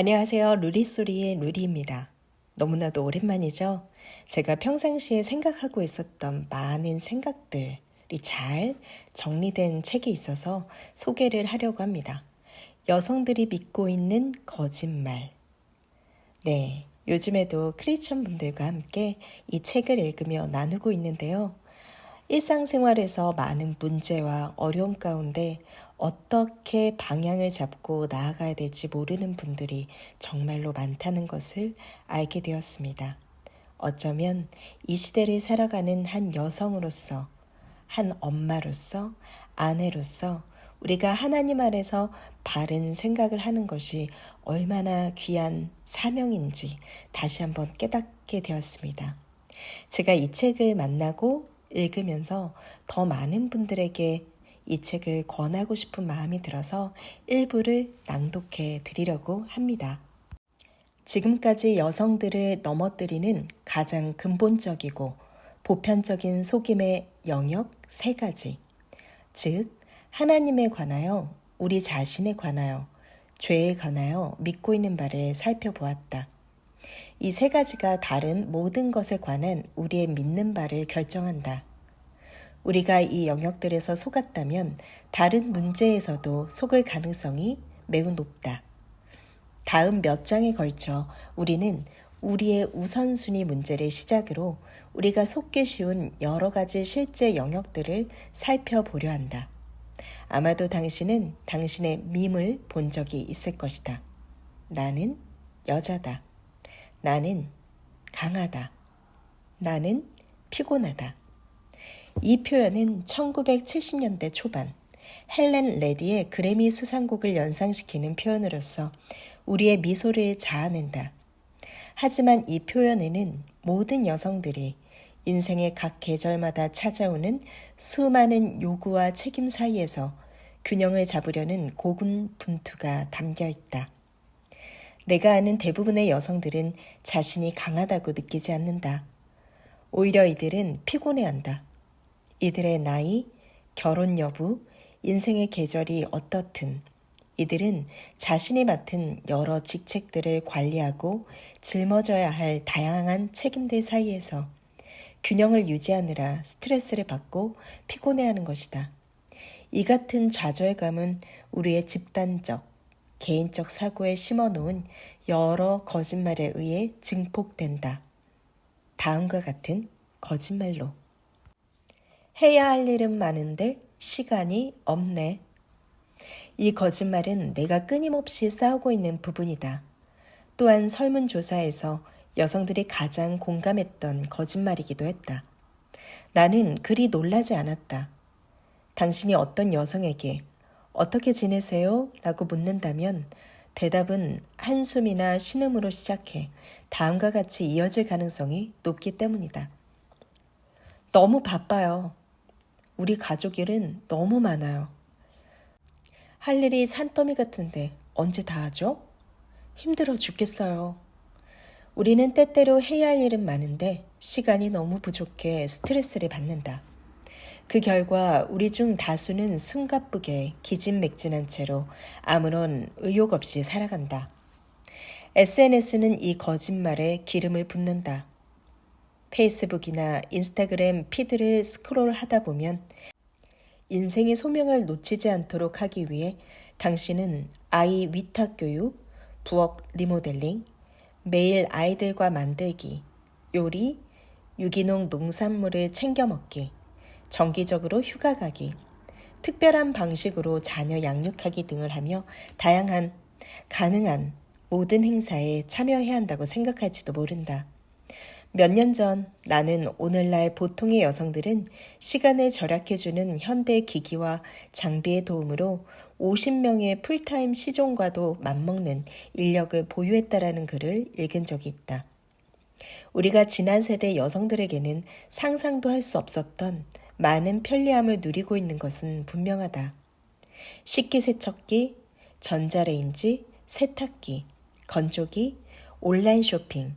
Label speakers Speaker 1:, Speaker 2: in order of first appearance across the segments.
Speaker 1: 안녕하세요. 루리소리의 루리입니다. 너무나도 오랜만이죠? 제가 평상시에 생각하고 있었던 많은 생각들이 잘 정리된 책이 있어서 소개를 하려고 합니다. 여성들이 믿고 있는 거짓말. 네. 요즘에도 크리스천 분들과 함께 이 책을 읽으며 나누고 있는데요. 일상생활에서 많은 문제와 어려움 가운데 어떻게 방향을 잡고 나아가야 될지 모르는 분들이 정말로 많다는 것을 알게 되었습니다. 어쩌면 이 시대를 살아가는 한 여성으로서, 한 엄마로서, 아내로서 우리가 하나님 안에서 바른 생각을 하는 것이 얼마나 귀한 사명인지 다시 한번 깨닫게 되었습니다. 제가 이 책을 만나고 읽으면서 더 많은 분들에게 이 책을 권하고 싶은 마음이 들어서 일부를 낭독해 드리려고 합니다. 지금까지 여성들을 넘어뜨리는 가장 근본적이고 보편적인 속임의 영역 세 가지. 즉, 하나님에 관하여, 우리 자신에 관하여, 죄에 관하여 믿고 있는 바를 살펴보았다. 이 세 가지가 다른 모든 것에 관한 우리의 믿는 바를 결정한다. 우리가 이 영역들에서 속았다면 다른 문제에서도 속을 가능성이 매우 높다. 다음 몇 장에 걸쳐 우리는 우리의 우선순위 문제를 시작으로 우리가 속기 쉬운 여러 가지 실제 영역들을 살펴보려 한다. 아마도 당신은 당신의 밈을 본 적이 있을 것이다. 나는 여자다. 나는 강하다. 나는 피곤하다. 이 표현은 1970년대 초반 헬렌 레디의 그래미 수상곡을 연상시키는 표현으로서 우리의 미소를 자아낸다. 하지만 이 표현에는 모든 여성들이 인생의 각 계절마다 찾아오는 수많은 요구와 책임 사이에서 균형을 잡으려는 고군 분투가 담겨 있다. 내가 아는 대부분의 여성들은 자신이 강하다고 느끼지 않는다. 오히려 이들은 피곤해한다. 이들의 나이, 결혼 여부, 인생의 계절이 어떻든 이들은 자신이 맡은 여러 직책들을 관리하고 짊어져야 할 다양한 책임들 사이에서 균형을 유지하느라 스트레스를 받고 피곤해하는 것이다. 이 같은 좌절감은 우리의 집단적, 개인적 사고에 심어놓은 여러 거짓말에 의해 증폭된다. 다음과 같은 거짓말로. 해야 할 일은 많은데 시간이 없네. 이 거짓말은 내가 끊임없이 싸우고 있는 부분이다. 또한 설문조사에서 여성들이 가장 공감했던 거짓말이기도 했다. 나는 그리 놀라지 않았다. 당신이 어떤 여성에게 어떻게 지내세요? 라고 묻는다면 대답은 한숨이나 신음으로 시작해 다음과 같이 이어질 가능성이 높기 때문이다. 너무 바빠요. 우리 가족 일은 너무 많아요. 할 일이 산더미 같은데 언제 다 하죠? 힘들어 죽겠어요. 우리는 때때로 해야 할 일은 많은데 시간이 너무 부족해 스트레스를 받는다. 그 결과 우리 중 다수는 숨가쁘게 기진맥진한 채로 아무런 의욕 없이 살아간다. SNS는 이 거짓말에 기름을 붓는다. 페이스북이나 인스타그램 피드를 스크롤 하다 보면 인생의 소명을 놓치지 않도록 하기 위해 당신은 아이 위탁 교육, 부엌 리모델링, 매일 아이들과 만들기, 요리, 유기농 농산물을 챙겨 먹기, 정기적으로 휴가 가기, 특별한 방식으로 자녀 양육하기 등을 하며 다양한 가능한 모든 행사에 참여해야 한다고 생각할지도 모른다. 몇 년 전 나는 오늘날 보통의 여성들은 시간을 절약해주는 현대 기기와 장비의 도움으로 50명의 풀타임 시종과도 맞먹는 인력을 보유했다라는 글을 읽은 적이 있다. 우리가 지난 세대 여성들에게는 상상도 할 수 없었던 많은 편리함을 누리고 있는 것은 분명하다. 식기세척기, 전자레인지, 세탁기, 건조기, 온라인 쇼핑,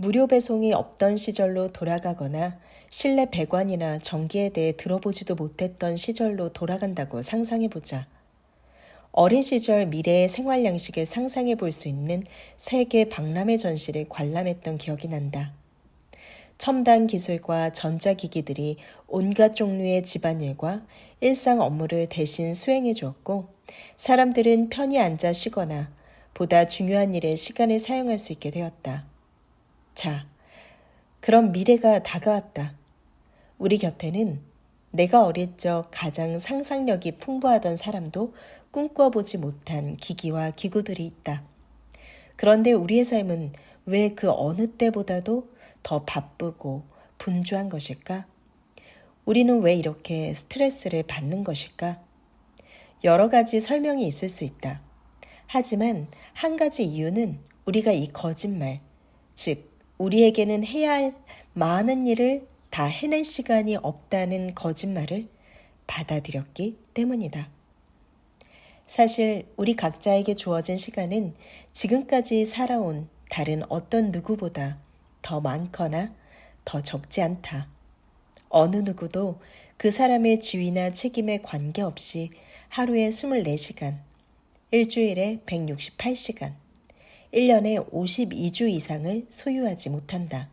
Speaker 1: 무료 배송이 없던 시절로 돌아가거나 실내 배관이나 전기에 대해 들어보지도 못했던 시절로 돌아간다고 상상해보자. 어린 시절 미래의 생활 양식을 상상해 볼 수 있는 세계 박람회 전시를 관람했던 기억이 난다. 첨단 기술과 전자기기들이 온갖 종류의 집안일과 일상 업무를 대신 수행해 주었고, 사람들은 편히 앉아 쉬거나 보다 중요한 일에 시간을 사용할 수 있게 되었다. 자, 그럼 미래가 다가왔다. 우리 곁에는 내가 어릴 적 가장 상상력이 풍부하던 사람도 꿈꿔보지 못한 기기와 기구들이 있다. 그런데 우리의 삶은 왜 그 어느 때보다도 더 바쁘고 분주한 것일까? 우리는 왜 이렇게 스트레스를 받는 것일까? 여러 가지 설명이 있을 수 있다. 하지만 한 가지 이유는 우리가 이 거짓말, 즉, 우리에게는 해야 할 많은 일을 다 해낼 시간이 없다는 거짓말을 받아들였기 때문이다. 사실 우리 각자에게 주어진 시간은 지금까지 살아온 다른 어떤 누구보다 더 많거나 더 적지 않다. 어느 누구도 그 사람의 지위나 책임에 관계없이 하루에 24시간, 일주일에 168시간, 1년에 52주 이상을 소유하지 못한다.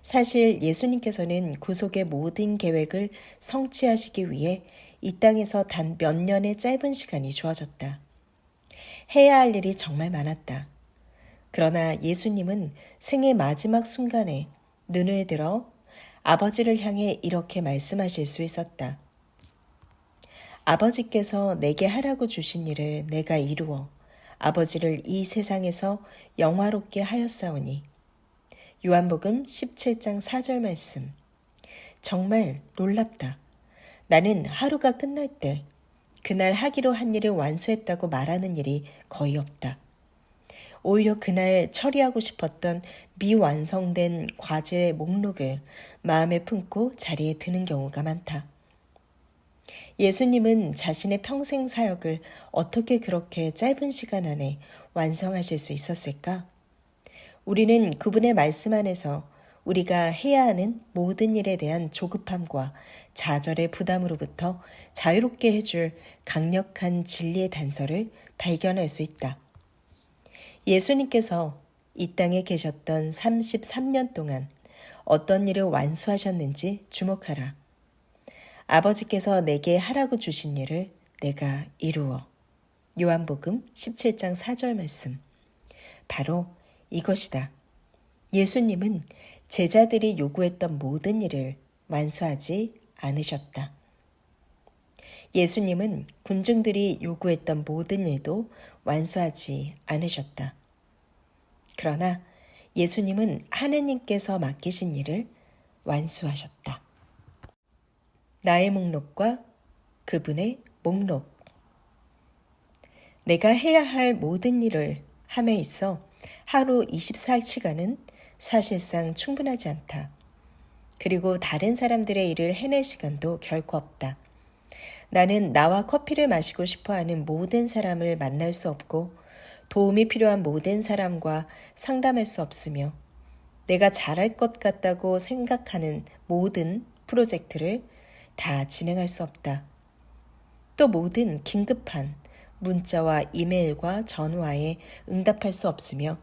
Speaker 1: 사실 예수님께서는 구속의 모든 계획을 성취하시기 위해 이 땅에서 단 몇 년의 짧은 시간이 주어졌다. 해야 할 일이 정말 많았다. 그러나 예수님은 생의 마지막 순간에 눈을 들어 아버지를 향해 이렇게 말씀하실 수 있었다. 아버지께서 내게 하라고 주신 일을 내가 이루어 아버지를 이 세상에서 영화롭게 하였사오니. 요한복음 17장 4절 말씀. 정말 놀랍다. 나는 하루가 끝날 때 그날 하기로 한 일을 완수했다고 말하는 일이 거의 없다. 오히려 그날 처리하고 싶었던 미완성된 과제 목록을 마음에 품고 자리에 드는 경우가 많다. 예수님은 자신의 평생 사역을 어떻게 그렇게 짧은 시간 안에 완성하실 수 있었을까? 우리는 그분의 말씀 안에서 우리가 해야 하는 모든 일에 대한 조급함과 좌절의 부담으로부터 자유롭게 해줄 강력한 진리의 단서를 발견할 수 있다. 예수님께서 이 땅에 계셨던 33년 동안 어떤 일을 완수하셨는지 주목하라. 아버지께서 내게 하라고 주신 일을 내가 이루어. 요한복음 17장 4절 말씀. 바로 이것이다. 예수님은 제자들이 요구했던 모든 일을 완수하지 않으셨다. 예수님은 군중들이 요구했던 모든 일도 완수하지 않으셨다. 그러나 예수님은 하느님께서 맡기신 일을 완수하셨다. 나의 목록과 그분의 목록. 내가 해야 할 모든 일을 함에 있어 하루 24시간은 사실상 충분하지 않다. 그리고 다른 사람들의 일을 해낼 시간도 결코 없다. 나는 나와 커피를 마시고 싶어 하는 모든 사람을 만날 수 없고 도움이 필요한 모든 사람과 상담할 수 없으며 내가 잘할 것 같다고 생각하는 모든 프로젝트를 다 진행할 수 없다. 또 모든 긴급한 문자와 이메일과 전화에 응답할 수 없으며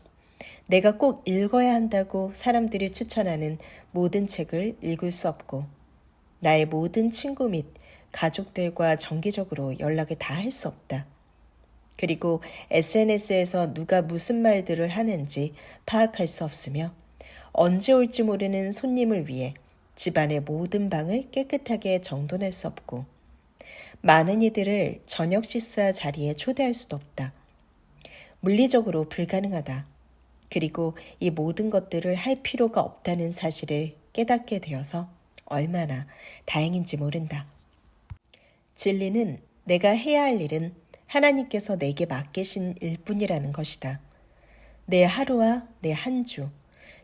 Speaker 1: 내가 꼭 읽어야 한다고 사람들이 추천하는 모든 책을 읽을 수 없고 나의 모든 친구 및 가족들과 정기적으로 연락을 다 할 수 없다. 그리고 SNS에서 누가 무슨 말들을 하는지 파악할 수 없으며 언제 올지 모르는 손님을 위해 집안의 모든 방을 깨끗하게 정돈할 수 없고 많은 이들을 저녁 식사 자리에 초대할 수도 없다. 물리적으로 불가능하다. 그리고 이 모든 것들을 할 필요가 없다는 사실을 깨닫게 되어서 얼마나 다행인지 모른다. 진리는 내가 해야 할 일은 하나님께서 내게 맡기신 일뿐이라는 것이다. 내 하루와 내 한 주,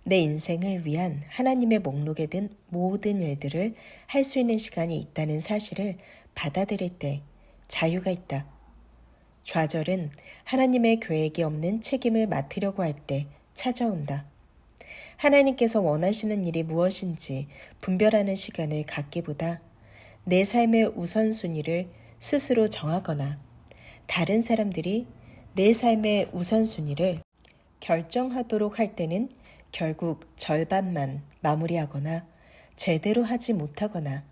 Speaker 1: 내 인생을 위한 하나님의 목록에 든 모든 일들을 할 수 있는 시간이 있다는 사실을 받아들일 때 자유가 있다. 좌절은 하나님의 계획이 없는 책임을 맡으려고 할 때 찾아온다. 하나님께서 원하시는 일이 무엇인지 분별하는 시간을 갖기보다 내 삶의 우선순위를 스스로 정하거나 다른 사람들이 내 삶의 우선순위를 결정하도록 할 때는 결국 절반만 마무리하거나 제대로 하지 못하거나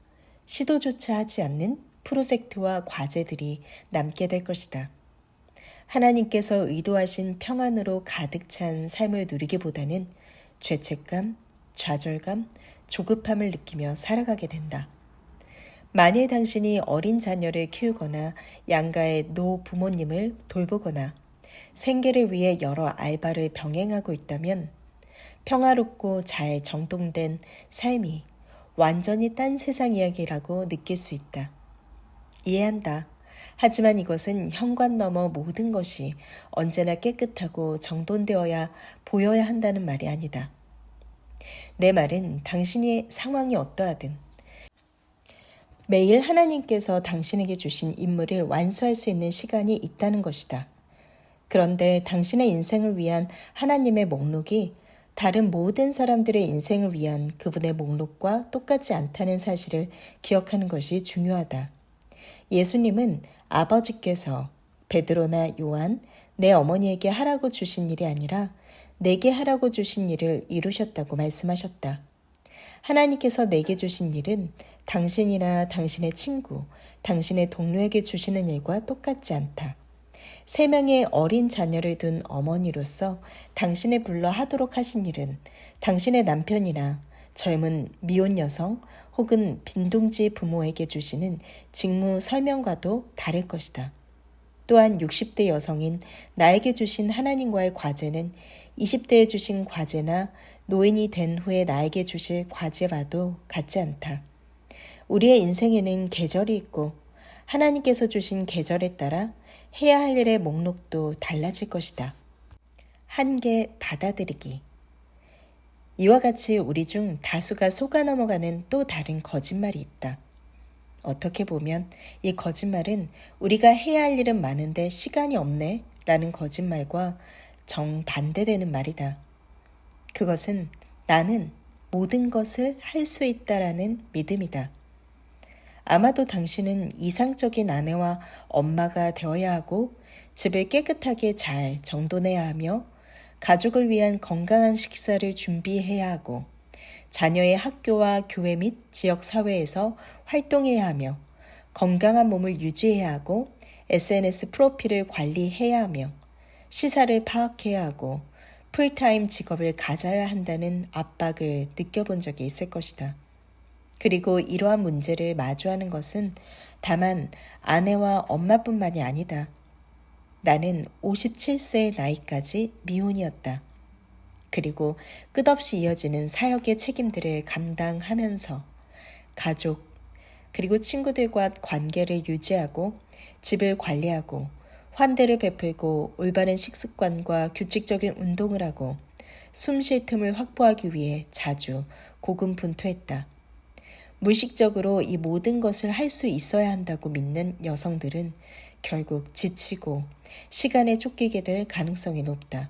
Speaker 1: 시도조차 하지 않는 프로젝트와 과제들이 남게 될 것이다. 하나님께서 의도하신 평안으로 가득 찬 삶을 누리기보다는 죄책감, 좌절감, 조급함을 느끼며 살아가게 된다. 만일 당신이 어린 자녀를 키우거나 양가의 노 부모님을 돌보거나 생계를 위해 여러 알바를 병행하고 있다면 평화롭고 잘 정돈된 삶이 완전히 딴 세상 이야기라고 느낄 수 있다. 이해한다. 하지만 이것은 현관 너머 모든 것이 언제나 깨끗하고 정돈되어야 보여야 한다는 말이 아니다. 내 말은 당신의 상황이 어떠하든 매일 하나님께서 당신에게 주신 임무를 완수할 수 있는 시간이 있다는 것이다. 그런데 당신의 인생을 위한 하나님의 목록이 다른 모든 사람들의 인생을 위한 그분의 목록과 똑같지 않다는 사실을 기억하는 것이 중요하다. 예수님은 아버지께서 베드로나 요한, 내 어머니에게 하라고 주신 일이 아니라 내게 하라고 주신 일을 이루셨다고 말씀하셨다. 하나님께서 내게 주신 일은 당신이나 당신의 친구, 당신의 동료에게 주시는 일과 똑같지 않다. 세 명의 어린 자녀를 둔 어머니로서 당신을 불러 하도록 하신 일은 당신의 남편이나 젊은 미혼 여성 혹은 빈둥지 부모에게 주시는 직무 설명과도 다를 것이다. 또한 60대 여성인 나에게 주신 하나님과의 과제는 20대에 주신 과제나 노인이 된 후에 나에게 주실 과제와도 같지 않다. 우리의 인생에는 계절이 있고 하나님께서 주신 계절에 따라 해야 할 일의 목록도 달라질 것이다. 한계 받아들이기. 이와 같이 우리 중 다수가 속아 넘어가는 또 다른 거짓말이 있다. 어떻게 보면 이 거짓말은 우리가 해야 할 일은 많은데 시간이 없네 라는 거짓말과 정반대되는 말이다. 그것은 나는 모든 것을 할 수 있다라는 믿음이다. 아마도 당신은 이상적인 아내와 엄마가 되어야 하고 집을 깨끗하게 잘 정돈해야 하며 가족을 위한 건강한 식사를 준비해야 하고 자녀의 학교와 교회 및 지역 사회에서 활동해야 하며 건강한 몸을 유지해야 하고 SNS 프로필을 관리해야 하며 시사를 파악해야 하고 풀타임 직업을 가져야 한다는 압박을 느껴본 적이 있을 것이다. 그리고 이러한 문제를 마주하는 것은 다만 아내와 엄마뿐만이 아니다. 나는 57세의 나이까지 미혼이었다. 그리고 끝없이 이어지는 사역의 책임들을 감당하면서 가족, 그리고 친구들과 관계를 유지하고 집을 관리하고 환대를 베풀고 올바른 식습관과 규칙적인 운동을 하고 숨 쉴 틈을 확보하기 위해 자주 고군분투했다. 무의식적으로 이 모든 것을 할 수 있어야 한다고 믿는 여성들은 결국 지치고 시간에 쫓기게 될 가능성이 높다.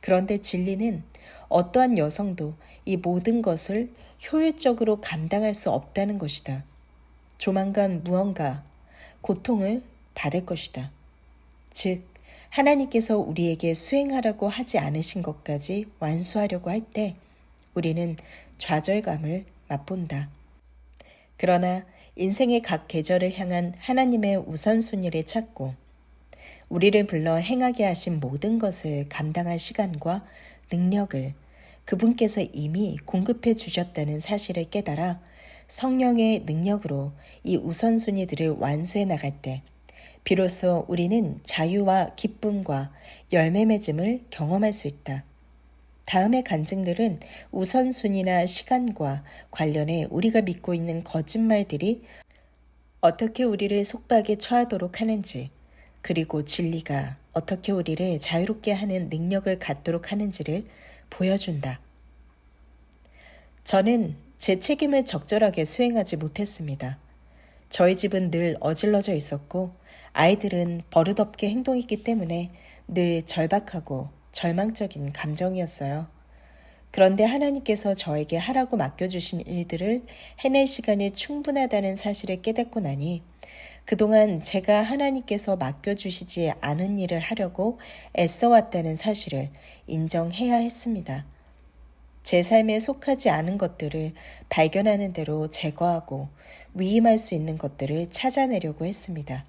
Speaker 1: 그런데 진리는 어떠한 여성도 이 모든 것을 효율적으로 감당할 수 없다는 것이다. 조만간 무언가 고통을 받을 것이다. 즉, 하나님께서 우리에게 수행하라고 하지 않으신 것까지 완수하려고 할 때 우리는 좌절감을 맛본다. 그러나 인생의 각 계절을 향한 하나님의 우선순위를 찾고 우리를 불러 행하게 하신 모든 것을 감당할 시간과 능력을 그분께서 이미 공급해 주셨다는 사실을 깨달아 성령의 능력으로 이 우선순위들을 완수해 나갈 때 비로소 우리는 자유와 기쁨과 열매 맺음을 경험할 수 있다. 다음의 간증들은 우선순위나 시간과 관련해 우리가 믿고 있는 거짓말들이 어떻게 우리를 속박에 처하도록 하는지, 그리고 진리가 어떻게 우리를 자유롭게 하는 능력을 갖도록 하는지를 보여준다. 저는 제 책임을 적절하게 수행하지 못했습니다. 저희 집은 늘 어질러져 있었고, 아이들은 버릇없게 행동했기 때문에 늘 절박하고 절망적인 감정이었어요. 그런데 하나님께서 저에게 하라고 맡겨주신 일들을 해낼 시간이 충분하다는 사실을 깨닫고 나니 그동안 제가 하나님께서 맡겨주시지 않은 일을 하려고 애써왔다는 사실을 인정해야 했습니다. 제 삶에 속하지 않은 것들을 발견하는 대로 제거하고 위임할 수 있는 것들을 찾아내려고 했습니다.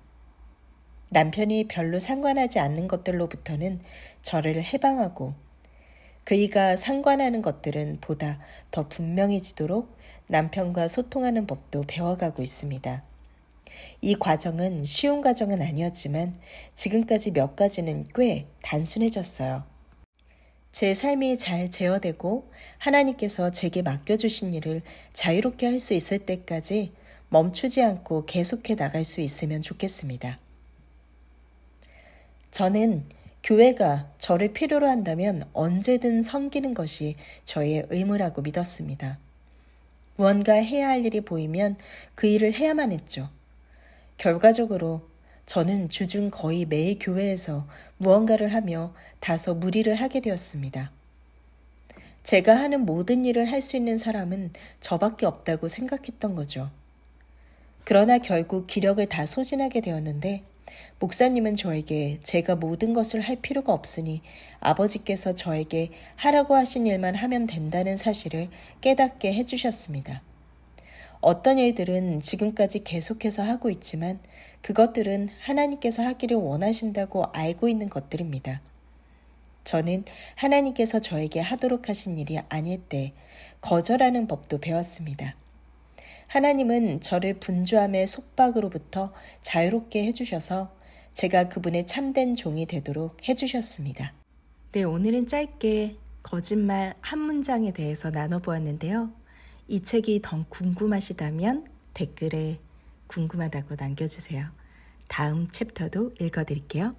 Speaker 1: 남편이 별로 상관하지 않는 것들로부터는 저를 해방하고 그이가 상관하는 것들은 보다 더 분명해지도록 남편과 소통하는 법도 배워가고 있습니다. 이 과정은 쉬운 과정은 아니었지만 지금까지 몇 가지는 꽤 단순해졌어요. 제 삶이 잘 제어되고 하나님께서 제게 맡겨주신 일을 자유롭게 할 수 있을 때까지 멈추지 않고 계속해 나갈 수 있으면 좋겠습니다. 저는 교회가 저를 필요로 한다면 언제든 섬기는 것이 저의 의무라고 믿었습니다. 무언가 해야 할 일이 보이면 그 일을 해야만 했죠. 결과적으로 저는 주중 거의 매일 교회에서 무언가를 하며 다소 무리를 하게 되었습니다. 제가 하는 모든 일을 할 수 있는 사람은 저밖에 없다고 생각했던 거죠. 그러나 결국 기력을 다 소진하게 되었는데 목사님은 저에게 제가 모든 것을 할 필요가 없으니 아버지께서 저에게 하라고 하신 일만 하면 된다는 사실을 깨닫게 해주셨습니다. 어떤 일들은 지금까지 계속해서 하고 있지만 그것들은 하나님께서 하기를 원하신다고 알고 있는 것들입니다. 저는 하나님께서 저에게 하도록 하신 일이 아닐 때 거절하는 법도 배웠습니다. 하나님은 저를 분주함의 속박으로부터 자유롭게 해주셔서 제가 그분의 참된 종이 되도록 해주셨습니다. 네, 오늘은 짧게 거짓말 한 문장에 대해서 나눠보았는데요. 이 책이 더 궁금하시다면 댓글에 궁금하다고 남겨주세요. 다음 챕터도 읽어드릴게요.